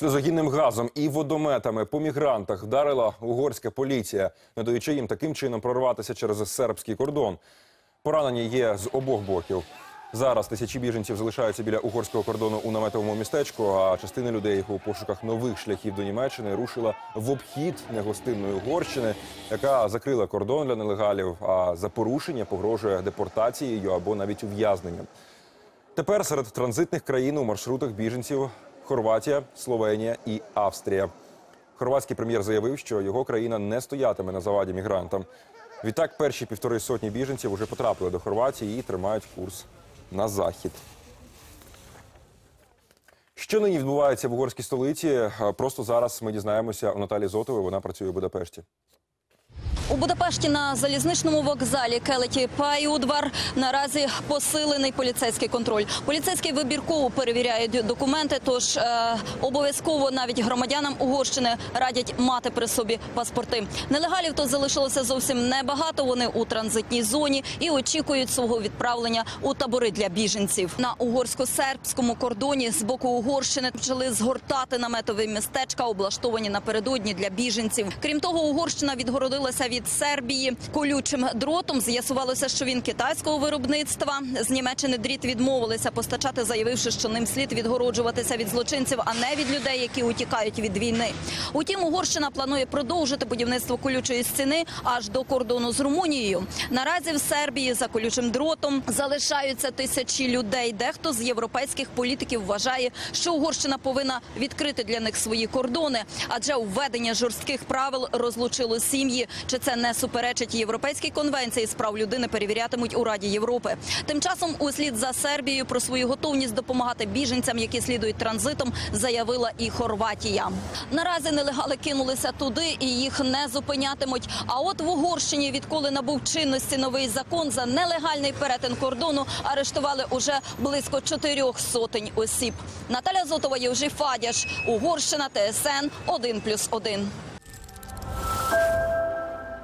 Сльозогінним газом і водометами по мігрантах вдарила угорська поліція, не даючи їм таким чином прорватися через сербський кордон. Поранені є з обох боків. Зараз тисячі біженців залишаються біля угорського кордону у наметовому містечку. А частина людей у пошуках нових шляхів до Німеччини рушила в обхід негостинної Угорщини, яка закрила кордон для нелегалів. А за порушення погрожує депортацією або навіть ув'язненням. Тепер серед транзитних країн у маршрутах біженців Хорватія, Словенія і Австрія. Хорватський прем'єр заявив, що його країна не стоятиме на заваді мігрантам. Відтак, перші півтори сотні біженців вже потрапили до Хорватії і тримають курс на захід. Що нині відбувається в угорській столиці? Е, Просто зараз ми дізнаємося у Наталі Зотової. Вона працює у Будапешті. У Будапешті на залізничному вокзалі Келеті Паюдвар наразі посилений поліцейський контроль. Поліцейські вибірково перевіряють документи, тож е, обов'язково навіть громадянам Угорщини радять мати при собі паспорти. Нелегалів тут залишилося зовсім небагато. Вони у транзитній зоні і очікують свого відправлення у табори для біженців. На угорсько-сербському кордоні з боку Угорщини почали згортати наметові містечка, облаштовані напередодні для біженців. Крім того, Угорщина відгородилася від Сербії колючим дротом. З'ясувалося, що він китайського виробництва. З Німеччини дріт відмовилися постачати, заявивши, що ним слід відгороджуватися від злочинців, а не від людей, які утікають від війни. Утім, Угорщина планує продовжити будівництво колючої стіни аж до кордону з Румунією. Наразі в Сербії за колючим дротом залишаються тисячі людей. Дехто з європейських політиків вважає, що Угорщина повинна відкрити для них свої кордони, адже введення жорстких правил розлучило сім'ї. Чи це не суперечить європейській конвенції з прав людини? Перевірятимуть у Раді Європи. Тим часом, услід за Сербією про свою готовність допомагати біженцям, які слідують транзитом, заявила і Хорватія. Наразі нелегали кинулися туди і їх не зупинятимуть. А от в Угорщині, відколи набув чинності новий закон за нелегальний перетин кордону, арештували уже близько чотирьох сотень осіб. Наталя Зотова, Євжи Фадяш, Угорщина, ТСН 1+,1.